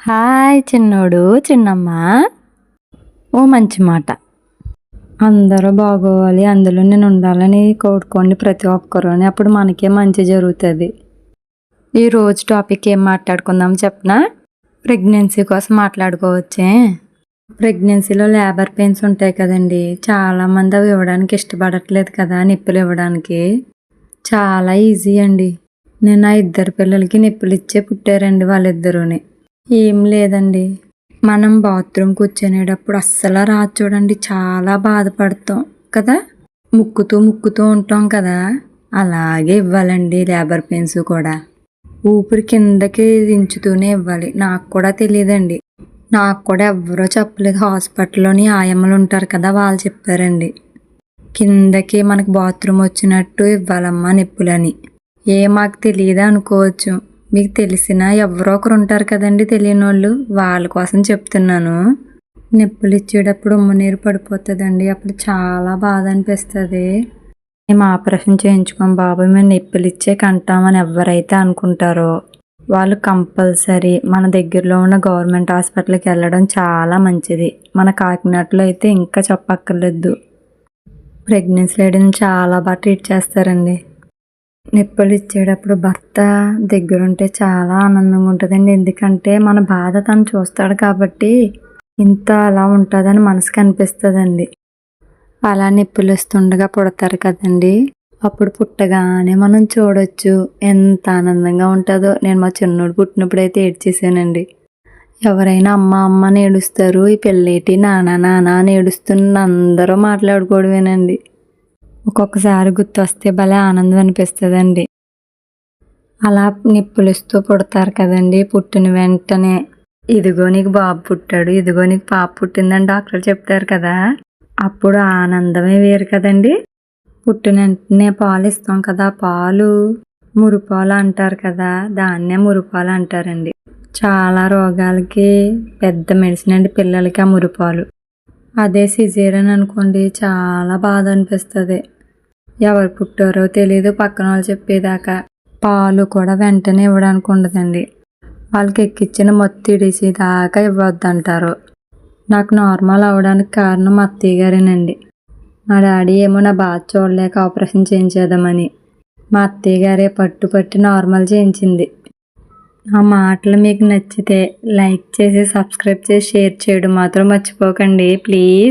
Hi చిన్నోడు చిన్నమ్మ. ఓ మంచి మాట. అందరూ బాగోవాలి అందులో నేను ఉండాలని కోరుకోండి ప్రతి ఒక్కరూని. అప్పుడు మనకే మంచి జరుగుతుంది. ఈ రోజు టాపిక్ ఏం మాట్లాడుకుందాం చెప్పనా? ప్రెగ్నెన్సీ కోసం మాట్లాడుకోవచ్చే. ప్రెగ్నెన్సీలో లేబర్ పెయిన్స్ ఉంటాయి కదండి. చాలామంది అవి ఇవ్వడానికి ఇష్టపడట్లేదు కదా నిప్పులు ఇవ్వడానికి. చాలా ఈజీ అండి. నేను ఆ ఇద్దరు పిల్లలకి నిప్పులు ఇచ్చే పుట్టారండి వాళ్ళిద్దరూని. ఏం లేదండి. మనం బాత్రూమ్ కూర్చునేటప్పుడు అస్సలు రాదు చూడండి చాలా బాధపడతాం కదా. ముక్కుతూ ముక్కుతూ ఉంటాం కదా. అలాగే ఇవ్వాలండి లేబర్ పెయిన్స్ కూడా. ఊపిరి కిందకి దించుతూనే ఇవ్వాలి. నాకు కూడా తెలియదండి. నాకు కూడా ఎవ్వరూ చెప్పలేదు. హాస్పిటల్లోని ఆయమ్మలు ఉంటారు కదా వాళ్ళు చెప్పారండి. కిందకి మనకు బాత్రూమ్ వచ్చినట్టు ఇవ్వాలమ్మా నిప్పులని. ఏ మాకు తెలియదు అనుకోవచ్చు. మీకు తెలిసిన ఎవరో ఒకరు ఉంటారు కదండి తెలియని వాళ్ళు వాళ్ళ కోసం చెప్తున్నాను. నిప్పులు ఇచ్చేటప్పుడు ఉమ్మ నీరు పడిపోతుందండి. అప్పుడు చాలా బాధ అనిపిస్తుంది. మేము ఆపరేషన్ చేయించుకోం బాబు. మేము నిప్పులు ఇచ్చే కంటామని ఎవరైతే అనుకుంటారో వాళ్ళు కంపల్సరీ మన దగ్గరలో ఉన్న గవర్నమెంట్ హాస్పిటల్కి వెళ్ళడం చాలా మంచిది. మన కాకినాడలో అయితే ఇంకా చెప్పక్కర్లేదు. ప్రెగ్నెన్సీ లేడీని చాలా బాగా ట్రీట్ చేస్తారండి. నిప్పులు ఇచ్చేటప్పుడు భర్త దగ్గరుంటే చాలా ఆనందంగా ఉంటుందండి ఎందుకంటే మన బాధ తను చూస్తాడు కాబట్టి ఇంత అలా ఉంటుందని మనసుకు అనిపిస్తుందండి అలా నిప్పులు ఇస్తుండగా పుడతారు కదండి. అప్పుడు పుట్టగానే మనం చూడొచ్చు ఎంత ఆనందంగా ఉంటుందో. నేను మా చిన్నోడు పుట్టినప్పుడు అయితే ఏడ్చేసానండి ఎవరైనా అమ్మ అమ్మ నేడుస్తారు ఏడుస్తారు ఈ పెళ్ళేటి నానా నానా అని ఏడుస్తున్న అందరూ మాట్లాడుకోవడమేనండి. ఒక్కొక్కసారి గుర్తొస్తే భలే ఆనందం అనిపిస్తుందండి అలా నిప్పులిస్తూ పుడతారు కదండి పుట్టిన వెంటనే. ఇదిగో నీకు బాబు పుట్టాడు ఇదిగో నీకు పాప పుట్టిందని డాక్టర్ చెప్తారు కదా అప్పుడు ఆనందమే వేరు కదండి. పుట్టిన వెంటనే పాలు ఇస్తాం కదా పాలు మురిపాలు అంటారు కదా దాన్నే మురిపాలు అంటారండి. చాలా రోగాలకి పెద్ద మెడిసిన్ అండి పిల్లలకి ఆ మురిపాలు. అదే సిజేరియన్ అనుకోండి చాలా బాధ అనిపిస్తుంది. ఎవరు పుట్టారో తెలియదు పక్కన వాళ్ళు చెప్పేదాకా. పాలు కూడా వెంటనే ఇవ్వడానికి ఉండదండి. వాళ్ళకి ఎక్కిచ్చిన మొత్తం దాకా ఇవ్వద్దంటారు. నాకు నార్మల్ అవ్వడానికి కారణం మా అత్తయ్య గారేనండి. మా డాడీ ఏమో నా బాధ చూడలేక ఆపరేషన్ చేయించేద్దామని. మా అత్తయ్య గారే పట్టు పట్టి నార్మల్ చేయించింది. ఆ మాటలు మీకు నచ్చితే లైక్ చేసి సబ్స్క్రైబ్ చేసి షేర్ చేయడం మాత్రం మర్చిపోకండి. ప్లీజ్.